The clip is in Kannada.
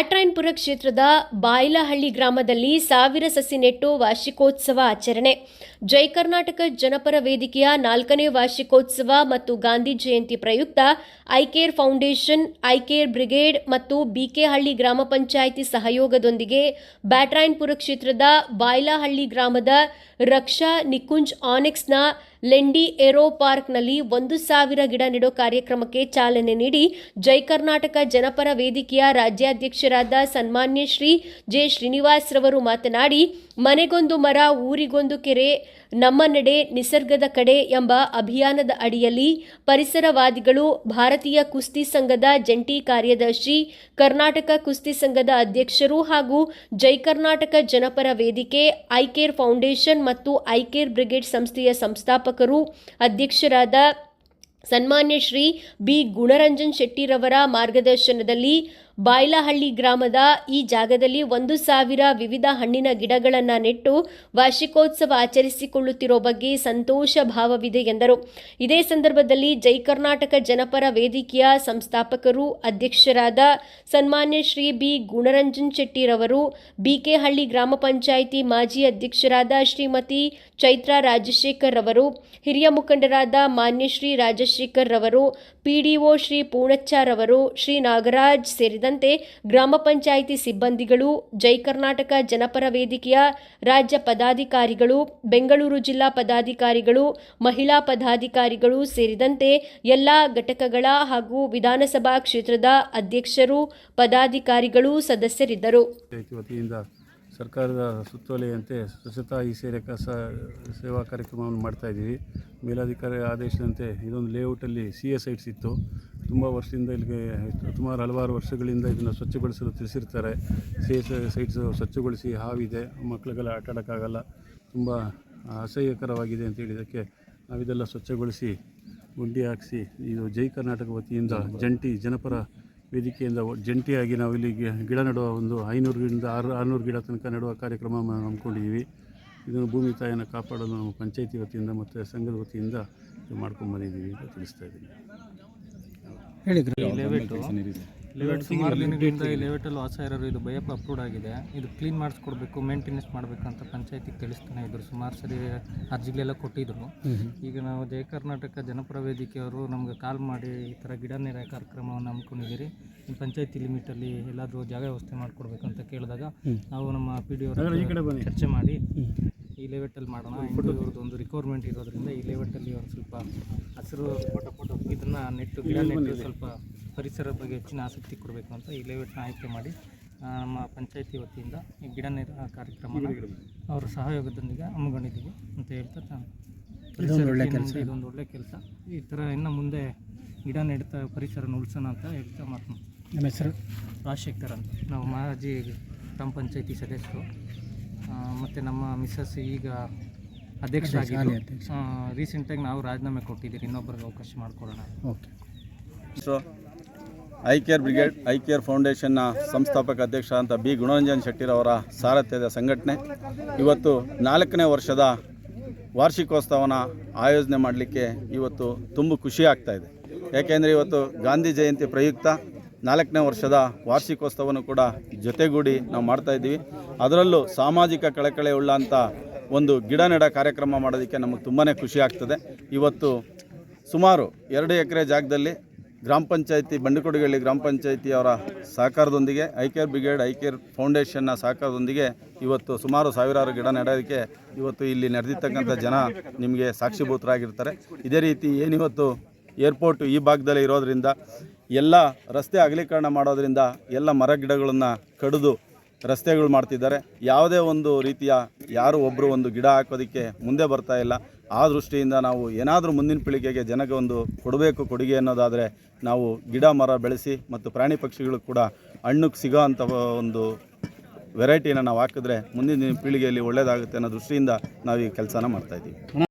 ಬ್ಯಾಟ್ರಾಯನ್ಪುರ ಕ್ಷೇತ್ರದ ಬಾಯಿಲಹಳ್ಳಿ ಗ್ರಾಮದಲ್ಲಿ ಸಾವಿರ ಸಸಿ ನೆಟ್ಟು ವಾರ್ಷಿಕೋತ್ಸವ ಆಚರಣೆ. ಜೈ ಕರ್ನಾಟಕ ಜನಪರ ವೇದಿಕೆಯ ನಾಲ್ಕನೇ ವಾರ್ಷಿಕೋತ್ಸವ ಮತ್ತು ಗಾಂಧಿ ಜಯಂತಿ ಪ್ರಯುಕ್ತ ಐಕೇರ್ ಫೌಂಡೇಶನ್ ಐಕೇರ್ ಬ್ರಿಗೇಡ್ ಮತ್ತು ಬಿಕೆಹಳ್ಳಿ ಗ್ರಾಮ ಪಂಚಾಯಿತಿ ಸಹಯೋಗದೊಂದಿಗೆ ಬ್ಯಾಟ್ರಾಯನ್ಪುರ ಕ್ಷೇತ್ರದ ಬಾಯ್ಲಹಳ್ಳಿ ಗ್ರಾಮದ ರಕ್ಷಾ ನಿಕುಂಜ್ ಆನೆಕ್ಸ್ನ ಲೆಂಡಿ ಏರೋ ಪಾರ್ಕ್ನಲ್ಲಿ ಒಂದು ಸಾವಿರ ಗಿಡ ನೆಡೋ ಕಾರ್ಯಕ್ರಮಕ್ಕೆ ಚಾಲನೆ ನೀಡಿ ಜೈ ಕರ್ನಾಟಕ ಜನಪರ ವೇದಿಕೆಯ ರಾಜ್ಯಾಧ್ಯಕ್ಷರಾದ ಸನ್ಮಾನ್ಯ ಶ್ರೀ ಜೆ ಶ್ರೀನಿವಾಸ್ ರವರು ಮಾತನಾಡಿ, ಮನೆಗೊಂದು ಮರ, ಊರಿಗೊಂದು ಕೆರೆ ನಮ್ಮ ನಡೆ ನಿಸರ್ಗದ ಕಡೆ ಎಂಬ ಅಭಿಯಾನದ ಅಡಿಯಲ್ಲಿ ಪರಿಸರವಾದಿಗಳು, ಭಾರತೀಯ ಕುಸ್ತಿ ಸಂಘದ ಜಂಟಿ ಕಾರ್ಯದರ್ಶಿ, ಕರ್ನಾಟಕ ಕುಸ್ತಿ ಸಂಘದ ಅಧ್ಯಕ್ಷರು ಹಾಗೂ ಜೈ ಕರ್ನಾಟಕ ಜನಪರ ವೇದಿಕೆ ಐಕೇರ್ ಫೌಂಡೇಶನ್ ಮತ್ತು ಐಕೇರ್ ಬ್ರಿಗೇಡ್ ಸಂಸ್ಥೆಯ ಸಂಸ್ಥಾಪಕರು ಅಧ್ಯಕ್ಷರಾದ ಸನ್ಮಾನ್ಯ ಶ್ರೀ ಬಿ ಗುಣರಂಜನ್ ಶೆಟ್ಟಿರವರ ಮಾರ್ಗದರ್ಶನದಲ್ಲಿ ಬಾಯ್ಲಹಳ್ಳಿ ಗ್ರಾಮದ ಈ ಜಾಗದಲ್ಲಿ ಒಂದು ಸಾವಿರ ವಿವಿಧ ಹಣ್ಣಿನ ಗಿಡಗಳನ್ನು ನೆಟ್ಟು ವಾರ್ಷಿಕೋತ್ಸವ ಆಚರಿಸಿಕೊಳ್ಳುತ್ತಿರೋ ಬಗ್ಗೆ ಸಂತೋಷ ಭಾವವಿದೆ ಎಂದರು. ಇದೇ ಸಂದರ್ಭದಲ್ಲಿ ಜೈ ಕರ್ನಾಟಕ ಜನಪರ ವೇದಿಕೆಯ ಸಂಸ್ಥಾಪಕರು ಅಧ್ಯಕ್ಷರಾದ ಸನ್ಮಾನ್ಯ ಶ್ರೀ ಬಿ ಗುಣರಂಜನ್ ಶೆಟ್ಟಿರವರು ಬಿಕೆಹಳ್ಳಿ ಗ್ರಾಮ ಪಂಚಾಯಿತಿ ಮಾಜಿ ಅಧ್ಯಕ್ಷರಾದ ಶ್ರೀಮತಿ ಚೈತ್ರಾ ರಾಜಶೇಖರ್ ರವರು, ಹಿರಿಯ ಮುಖಂಡರಾದ ಮಾನ್ಯ ಶ್ರೀ ರಾಜಶೇಖರ್ ರವರು ಪಿಡಿಒ ಶ್ರೀ ಪೂಣಚ್ಚಾರವರು ಶ್ರೀ ನಾಗರಾಜ್ ಸೇರಿದಂತೆ ಗ್ರಾಮ ಪಂಚಾಯಿತಿ ಸಿಬ್ಬಂದಿಗಳು, ಜೈ ಕರ್ನಾಟಕ ಜನಪರ ವೇದಿಕೆಯ ರಾಜ್ಯ ಪದಾಧಿಕಾರಿಗಳು, ಬೆಂಗಳೂರು ಜಿಲ್ಲಾ ಪದಾಧಿಕಾರಿಗಳು, ಮಹಿಳಾ ಪದಾಧಿಕಾರಿಗಳು ಸೇರಿದಂತೆ ಎಲ್ಲ ಘಟಕಗಳ ಹಾಗೂ ವಿಧಾನಸಭಾ ಕ್ಷೇತ್ರದ ಅಧ್ಯಕ್ಷರು, ಪದಾಧಿಕಾರಿಗಳು ಸದಸ್ಯರಿದ್ದರು. ಸರ್ಕಾರದ ಸುತ್ತೋಲೆಯಂತೆ ಸ್ವಚ್ಛತಾ ಈ ಸೇರೆ ಕಸ ಸೇವಾ ಕಾರ್ಯಕ್ರಮವನ್ನು ಮಾಡ್ತಾ ಇದ್ದೀವಿ. ಮೇಲಾಧಿಕಾರಿ ಆದೇಶದಂತೆ ಇದೊಂದು ಲೇಔಟಲ್ಲಿ ಸಿ ಎಸ್ ಐಟ್ಸ್ ಇತ್ತು. ತುಂಬ ವರ್ಷದಿಂದ ಇಲ್ಲಿಗೆ ಸುಮಾರು ಹಲವಾರು ವರ್ಷಗಳಿಂದ ಇದನ್ನು ಸ್ವಚ್ಛಗೊಳಿಸಲು ತಿಳಿಸಿರ್ತಾರೆ. ಸೇಸ ಸೈಟ್ಸು ಸ್ವಚ್ಛಗೊಳಿಸಿ ಹಾವಿದೆ ಮಕ್ಕಳಿಗೆಲ್ಲ ಆಟ ಆಡೋಕ್ಕಾಗಲ್ಲ. ತುಂಬ ಅಸಹ್ಯಕರವಾಗಿದೆ ಅಂತ ಹೇಳಿದ್ದಕ್ಕೆ ನಾವಿದೆಲ್ಲ ಸ್ವಚ್ಛಗೊಳಿಸಿ ಗುಂಡಿ ಹಾಕಿಸಿ, ಇದು ಜೈ ಕರ್ನಾಟಕ ವತಿಯಿಂದ ಜಂಟಿ ಜನಪರ ವೇದಿಕೆಯಿಂದ ಜಂಟಿಯಾಗಿ ನಾವು ಇಲ್ಲಿ ಗಿಡ ನೆಡುವ ಒಂದು ಐನೂರರಿಂದ ಆರು, ಆರುನೂರು ಗಿಡ ತನಕ ನೆಡುವ ಕಾರ್ಯಕ್ರಮ ಹಮ್ಮಿಕೊಂಡಿದ್ದೀವಿ. ಇದನ್ನು ಭೂಮಿ ತಾಯಿಯನ್ನು ಕಾಪಾಡಲು ನಾವು ಪಂಚಾಯಿತಿ ವತಿಯಿಂದ ಮತ್ತು ಸಂಘದ ವತಿಯಿಂದ ಇದು ಮಾಡ್ಕೊಂಡು ಬಂದಿದ್ದೀವಿ ಅಂತ ತಿಳಿಸ್ತಾ ಇದ್ದೀನಿ. ಹೇಳಿ ಈ ಲೇಔಟು ಲೇಔಟ್ ಸುಮಾರು ದಿನಗಳಿಂದ ಈ ಲೇಔಟಲ್ಲಿ ವಾಸ ಇರೋರು ಇದು ಬಯಪ್ಪ ಅಪ್ರೂವ್ಡ್ ಆಗಿದೆ. ಇದು ಕ್ಲೀನ್ ಮಾಡಿಸ್ಕೊಡ್ಬೇಕು ಮೇಂಟೆನೆನ್ಸ್ ಮಾಡಬೇಕು ಅಂತ ಪಂಚಾಯತಿಗೆ ತಿಳಿಸ್ತಾನೆ ಇದ್ರು. ಸುಮಾರು ಸರಿ ಅರ್ಜಿಗಳೆಲ್ಲ ಕೊಟ್ಟಿದ್ರು. ಈಗ ನಾವು ಜಯ ಕರ್ನಾಟಕ ಜನಪರ ವೇದಿಕೆಯವರು ನಮ್ಗೆ ಕಾಲ್ ಮಾಡಿ ಈ ಥರ ಗಿಡ ನೆರೆ ಕಾರ್ಯಕ್ರಮವನ್ನು ಹಮ್ಮಿಕೊಂಡಿದ್ದೀರಿ. ನಿಮ್ಮ ಪಂಚಾಯತಿ ಲಿಮಿಟಲ್ಲಿ ಎಲ್ಲಾದರೂ ಜಾಗ ವ್ಯವಸ್ಥೆ ಮಾಡಿಕೊಡ್ಬೇಕು ಅಂತ ಕೇಳಿದಾಗ ನಾವು ನಮ್ಮ ಪಿ ಡಿ ಚರ್ಚೆ ಮಾಡಿ. ಈ ಲೇಔಟಲ್ಲಿ ಮಾಡೋಣ. ಇವ್ರದ್ದು ಒಂದು ರಿಕ್ವೈರ್ಮೆಂಟ್ ಇರೋದ್ರಿಂದ ಈ ಲೇಔಟಲ್ಲಿ ಒಂದು ಸ್ವಲ್ಪ ಹಸಿರು ಇದನ್ನ ನೆಟ್ಟು ಗಿಡ ನೆಟ್ಟು ಸ್ವಲ್ಪ ಪರಿಸರ ಬಗ್ಗೆ ಹೆಚ್ಚಿನ ಆಸಕ್ತಿ ಕೊಡಬೇಕು ಅಂತ ಈ ಲೇಔಟ್ನ ಆಯ್ಕೆ ಮಾಡಿ ನಮ್ಮ ಪಂಚಾಯತಿ ವತಿಯಿಂದ ಈ ಗಿಡ ನೆಡುವ ಕಾರ್ಯಕ್ರಮನ ಅವರ ಸಹಯೋಗದೊಂದಿಗೆ ಹಮ್ಮಿಕೊಂಡಿದ್ದೀವಿ ಅಂತ ಹೇಳ್ತಾ ಒಳ್ಳೆ ಮುಂದೆ ಇದೊಂದು ಒಳ್ಳೆ ಕೆಲಸ. ಈ ಥರ ಇನ್ನು ಮುಂದೆ ಗಿಡ ನೆಡ್ತಾ ಪರಿಸರ ಉಳಿಸೋಣ ಅಂತ ಹೇಳ್ತಾ ಮಾತು. ನಮ್ಮ ಹೆಸರು? ರಾಜಶೇಖರ್ ಅಂತ. ನಾವು ಮಾಜಿ ಗ್ರಾಮ ಪಂಚಾಯತಿ ಸದಸ್ಯರು. ಮತ್ತು ನಮ್ಮ ಮಿಸ್ಸಸ್ ಈಗ ಅಧ್ಯಕ್ಷ ಹಾಲಿ ಅಧ್ಯಕ್ಷ. ರೀಸೆಂಟಾಗಿ ನಾವು ರಾಜೀನಾಮೆ ಕೊಟ್ಟಿದ್ದೀರಿ ಇನ್ನೊಬ್ಬರಿಗೆ ಅವಕಾಶ ಮಾಡಿಕೊಡೋಣ. Okay. So I care brigade I care ಫೌಂಡೇಶನ್ನ ಸಂಸ್ಥಾಪಕ ಅಧ್ಯಕ್ಷ ಅಂತ ಬಿ. ಗುಣರಂಜನ್ ಶೆಟ್ಟಿರವರ ಸಾರಥ್ಯದ ಸಂಘಟನೆ. ಇವತ್ತು ನಾಲ್ಕನೇ ವರ್ಷದ ವಾರ್ಷಿಕೋತ್ಸವನ ಆಯೋಜನೆ ಮಾಡಲಿಕ್ಕೆ ಇವತ್ತು ತುಂಬ ಖುಷಿ ಆಗ್ತಾಯಿದೆ ಇದೆ. ಯಾಕೆಂದರೆ ಇವತ್ತು ಗಾಂಧಿ ಜಯಂತಿ ಪ್ರಯುಕ್ತ. ನಾಲ್ಕನೇ ವರ್ಷದ ವಾರ್ಷಿಕೋತ್ಸವವನ್ನು ಕೂಡ ಜೊತೆಗೂಡಿ ನಾವು ಮಾಡ್ತಾ ಇದ್ದೀವಿ. ಅದರಲ್ಲೂ ಸಾಮಾಜಿಕ ಕಳಕಳೆ ಉಳ್ಳಂಥ ಒಂದು ಗಿಡ ನೆಡ ಕಾರ್ಯಕ್ರಮ ಮಾಡೋದಕ್ಕೆ ನಮಗೆ ತುಂಬಾ ಖುಷಿ ಆಗ್ತದೆ. ಇವತ್ತು ಸುಮಾರು ಎರಡು ಎಕರೆ ಜಾಗದಲ್ಲಿ ಗ್ರಾಮ ಪಂಚಾಯಿತಿ ಬಂಡಕೊಡಗಳ್ಳಿ ಗ್ರಾಮ ಪಂಚಾಯತಿಯವರ ಸಹಕಾರದೊಂದಿಗೆ, ಐಕೇರ್ ಬ್ರಿಗೇಡ್, ಐಕೇರ್ ಫೌಂಡೇಶನ್ನ ಸಹಕಾರದೊಂದಿಗೆ ಇವತ್ತು ಸುಮಾರು ಸಾವಿರಾರು ಗಿಡ ನೆಡೋದಕ್ಕೆ ಇವತ್ತು ಇಲ್ಲಿ ನಡೆದಿರ್ತಕ್ಕಂಥ ಜನ ನಿಮಗೆ ಸಾಕ್ಷಿಭೂತರಾಗಿರ್ತಾರೆ. ಇದೇ ರೀತಿ ಏನಿವತ್ತು ಏರ್ಪೋರ್ಟ್ ಈ ಭಾಗದಲ್ಲಿ ಇರೋದ್ರಿಂದ ಎಲ್ಲ ರಸ್ತೆ ಅಗಲೀಕರಣ ಮಾಡೋದ್ರಿಂದ ಎಲ್ಲ ಮರ ಗಿಡಗಳನ್ನು ಕಡಿದು ರಸ್ತೆಗಳು ಮಾಡ್ತಿದ್ದಾರೆ. ಯಾವುದೇ ಒಂದು ರೀತಿಯ ಯಾರು ಒಬ್ಬರು ಒಂದು ಗಿಡ ಹಾಕೋದಕ್ಕೆ ಮುಂದೆ ಬರ್ತಾ ಇಲ್ಲ. ಆ ದೃಷ್ಟಿಯಿಂದ ನಾವು ಏನಾದರೂ ಮುಂದಿನ ಪೀಳಿಗೆಗೆ ಜನಗೆ ಒಂದು ಕೊಡಬೇಕು ಕೊಡುಗೆ ಅನ್ನೋದಾದರೆ ನಾವು ಗಿಡ ಮರ ಬೆಳೆಸಿ ಮತ್ತು ಪ್ರಾಣಿ ಪಕ್ಷಿಗಳು ಕೂಡ ಹಣ್ಣಕ್ಕೆ ಸಿಗೋ ಅಂಥ ಒಂದು ವೆರೈಟಿನ ನಾವು ಹಾಕಿದ್ರೆ ಮುಂದಿನ ಪೀಳಿಗೆಯಲ್ಲಿ ಒಳ್ಳೆಯದಾಗುತ್ತೆ ಅನ್ನೋ ದೃಷ್ಟಿಯಿಂದ ನಾವು ಈ ಕೆಲಸನ ಮಾಡ್ತಾಯಿದ್ದೀವಿ